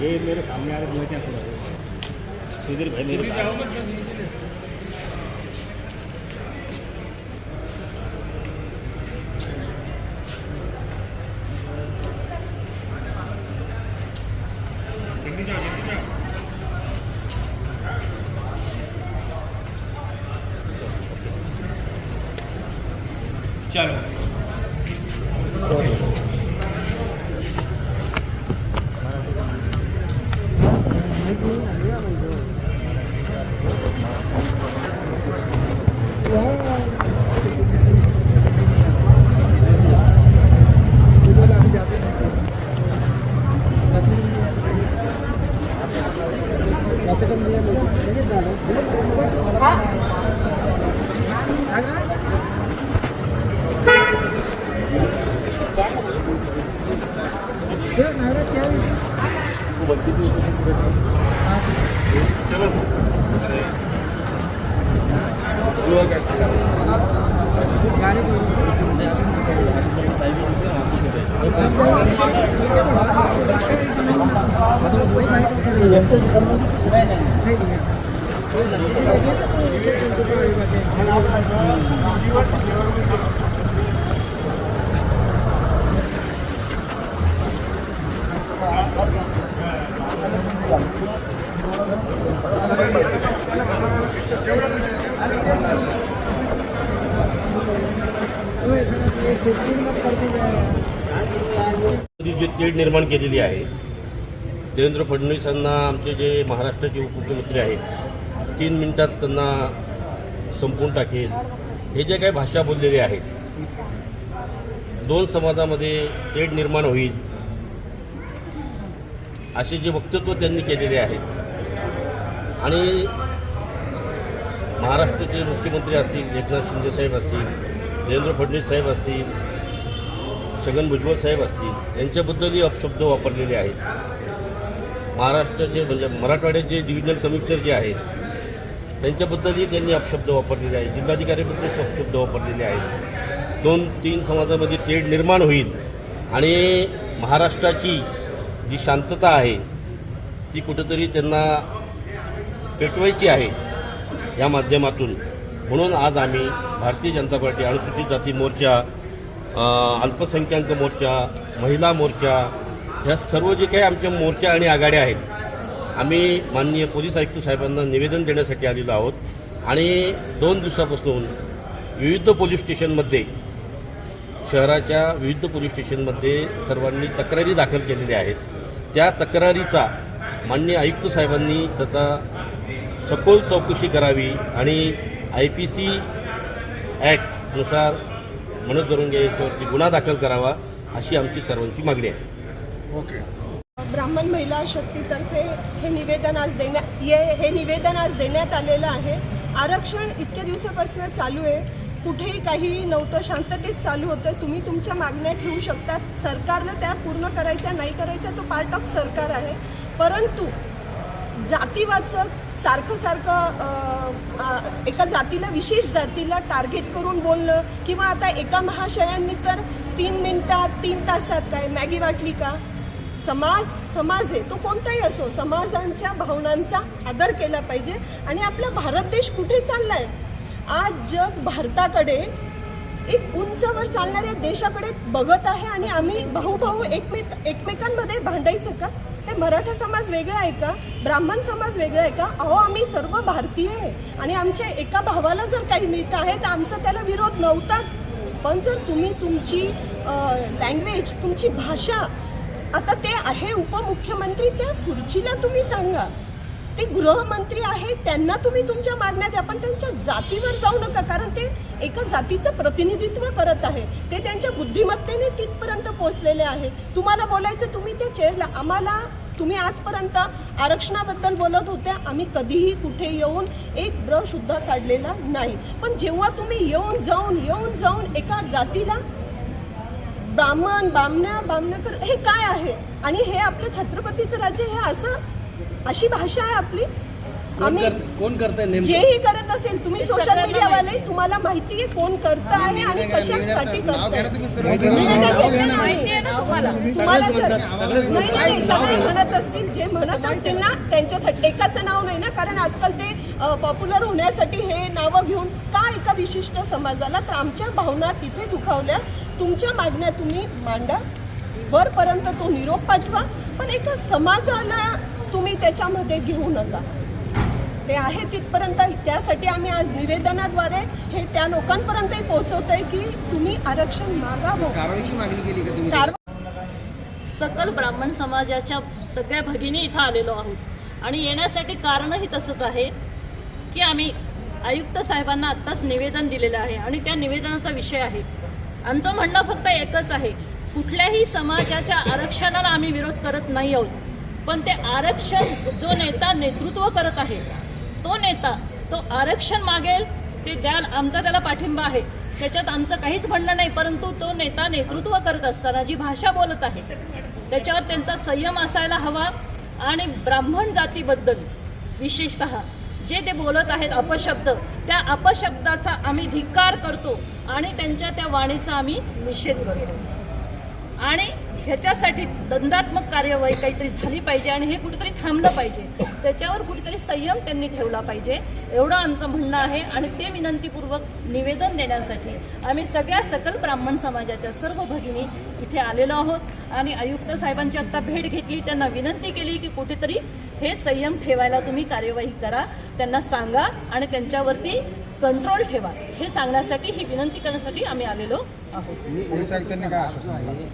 ये मेरे सामने आ रहे हैं क्या सुना सुधीर भाई मेरे चलो। 음, चलो मध्ये जी तेढ निर्माण केलेली आहे देवेंद्र फडणवीसांना आमचे जे महाराष्ट्राचे उपमुख्यमंत्री आहेत तीन मिनिटात त्यांना संपून टाकेल. हे जे काही भाषा बोललेले आहेत दोन समाजामध्ये तेढ निर्माण होईल असे जे वक्तव्य त्यांनी केलेले आहेत. आणि महाराष्ट्राचे मुख्यमंत्री असतील एकनाथ शिंदेसाहेब असतील देवेंद्र फडणवीस साहेब असतील छगन भुजबळ साहेब असतील यांच्याबद्दलही अपशब्द वापरलेले आहेत. महाराष्ट्राचे म्हणजे मराठवाड्याचे डिव्हिजनल कमिशनर जे आहेत त्यांच्याबद्दलही त्यांनी अपशब्द वापरलेले आहेत. जिल्हाधिकारीबद्दल अपशब्द वापरलेले आहेत. दोन तीन समाजामध्ये तेढ निर्माण होईल आणि महाराष्ट्राची जी शांतता आहे ती कुठंतरी त्यांना पेटवायची आहे या माध्यमातून. म्हणून आज आम्ही भारतीय जनता पार्टी अनुसूचित जाती मोर्चा अल्पसंख्याक मोर्चा महिला मोर्चा ह्या सर्व जे काही आमच्या मोर्चा आणि आघाड्या आहेत आम्ही माननीय पोलीस आयुक्त साहेबांना निवेदन देण्यासाठी आलेलो आहोत. आणि दोन दिवसापासून विविध पोलीस स्टेशनमध्ये शहराच्या विविध पोलीस स्टेशनमध्ये सर्वांनी तक्रारी दाखल केलेल्या आहेत. त्या तक्रारीचा माननीय आयुक्त साहेबांनी त्याचा सखोल चौकशी करावी आणि आय पी सी ॲक्टनुसार मनोज दरुंगे याच्यावरती गुन्हा दाखल करावा अशी आमची सर्वांची मागणी आहे. ब्राह्मण महिला शक्तीतर्फे हे निवेदन आज देण्यात ये हे निवेदन आज देण्यात आलेलं आहे. आरक्षण इतक्या दिवसापासून चालू आहे. कुठेही काही नव्हतं शांततेत चालू होतं. तुम्ही तुमच्या मागण्या ठेवू शकता सरकारनं त्या पूर्ण करायच्या नाही करायच्या तो पार्ट ऑफ सरकार आहे. परंतु जातीवाचक सारखं सारखं एका जातीला विशेष जातीला टार्गेट करून बोलणं किंवा आता एका महाशयांनी तर तीन मिनटात तीन तासात काय? मॅगी वाटली का? समाज समाज आहे. तो कोणताही असो समाजांच्या भावनांचा आदर केला पाहिजे आणि आपला भारत देश कुठे चालला आहे आज जग भारताकडे एक उंचवर चालणाऱ्या देशाकडे बघत आहे आणि आम्ही भाऊ भाऊ एकमेक एकमेकांमध्ये भांडायचं का? ते मराठा समाज वेगळा आहे का? ब्राह्मण समाज वेगळा आहे का? अहो आम्ही सर्व भारतीय आहे. आणि आमच्या एका भावाला जर काही मिळत आहे तर आमचा त्याला विरोध नव्हताच. पण जर तुम्ही तुमची लँग्वेज तुमची भाषा आता ते आहे उपमुख्यमंत्री त्या खुर्चीला तुम्ही सांगा. ते गृहमंत्री आहेत त्यांना तुम्ही तुमच्या मागण्या द्या पण त्यांच्या जातीवर जाऊ नका कारण ते एका जातीचं प्रतिनिधित्व करत आहे. ते त्यांच्या बुद्धिमत्तेने तिथपर्यंत पोहोचलेले आहे. तुम्हाला बोलायचं तुम्ही त्या चेअरला आम्हाला तुम्ही आजपर्यंत आरक्षणाबद्दल बोलत होत्या आम्ही कधीही कुठे येऊन एक ब्र सुद्धा काढलेला नाही. पण जेव्हा तुम्ही येऊन जाऊन येऊन जाऊन एका जातीला ब्राह्मण बामण्या बामणकर हे काय आहे? आणि हे आपलं छत्रपतीचं राज्य हे असं अशी भाषा आहे आपली. आम्ही कोण करताय जेही करत असेल तुम्ही सोशल मीडियावाले तुम्हाला माहिती आहे कोण करत आहे आणि कशासाठी करत तुम्हाला. जर नाही नाही सगळे म्हणत असतील जे म्हणत असतील ना त्यांच्यासाठी एकाचं नाव नाही ना कारण आजकाल ते पॉप्युलर होण्यासाठी हे नावं घेऊन का एका विशिष्ट समाजाला तर आमच्या भावना तिथे दुखावल्या. तुमच्या मागण्या तुम्ही मांडा. वरपर्यंत तो निरोप पाठवा. पण एका समाजाला तुम्ही त्याच्यामध्ये घेऊ नका. ते आहे तिथपर्यंत. त्यासाठी आम्ही आज निवेदनाद्वारे हे त्या लोकांपर्यंतही पोहोचवतोय की तुम्ही आरक्षण मागावं कारवाईची मागणी केली का तुम्ही? कारवा- सकल ब्राह्मण समाजाच्या सगळ्या भगिनी इथं आलेलो आहोत. आणि येण्यासाठी कारणही तसंच आहे की आम्ही आयुक्त साहेबांना आत्ताच निवेदन दिलेलं आहे आणि त्या निवेदनाचा विषय आहे. आमचं म्हणणं फक्त एकच आहे. कुठल्याही समाजाच्या आरक्षणाला आम्ही विरोध करत नाही आहोत. पण ते आरक्षण जो नेता नेतृत्व करत आहे तो नेता तो आरक्षण मागेल ते द्याल आमचा त्याला पाठिंबा आहे. त्याच्यात आमचं काहीच म्हणणं नाही परंतु तो नेता नेतृत्व करत असताना जी भाषा बोलत आहे त्याच्यावर त्यांचा संयम असायला हवा आणि ब्राह्मण जातीबद्दल विशेषत जे ते बोलत आहेत अपशब्द त्या अपशब्दाचा आम्ही धिक्कार करतो आणि त्यांच्या त्या वाणीचा आम्ही निषेध करतो. आणि ह्याच्यासाठी दंडात्मक कार्यवाही काहीतरी झाली पाहिजे आणि हे कुठेतरी थांबलं पाहिजे. त्याच्यावर कुठेतरी संयम त्यांनी ठेवला पाहिजे. एवढं आमचं म्हणणं आहे आणि ते विनंतीपूर्वक निवेदन देण्यासाठी आम्ही सगळ्या सकल ब्राह्मण समाजाच्या सर्व भगिनी इथे आलेलो आहोत. आणि आयुक्त साहेबांची आत्ता भेट घेतली. त्यांना विनंती केली की कुठेतरी हे संयम ठेवायला तुम्ही कार्यवाही करा. त्यांना सांगा आणि त्यांच्यावरती कंट्रोल ठेवा. हे सांगण्यासाठी ही विनंती करण्यासाठी आम्ही आलेलो आहोत.